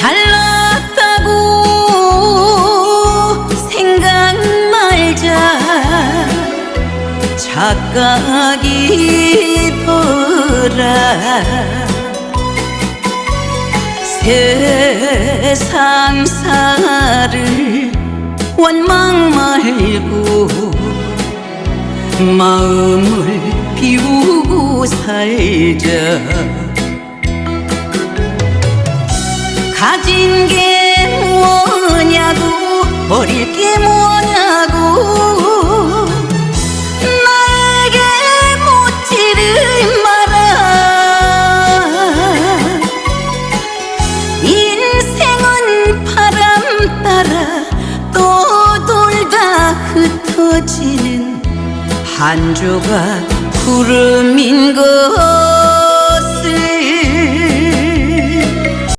잘났다고 생각 말자. 착각이더라. 세상사를 원망 말고 마음을 비우고 살자 가진 게 뭐냐고 버릴 게 뭐냐고. 나에게 묻지를 마라. 인생은 바람 따라 또 돌다 흩어지는 한 조각 구름인 것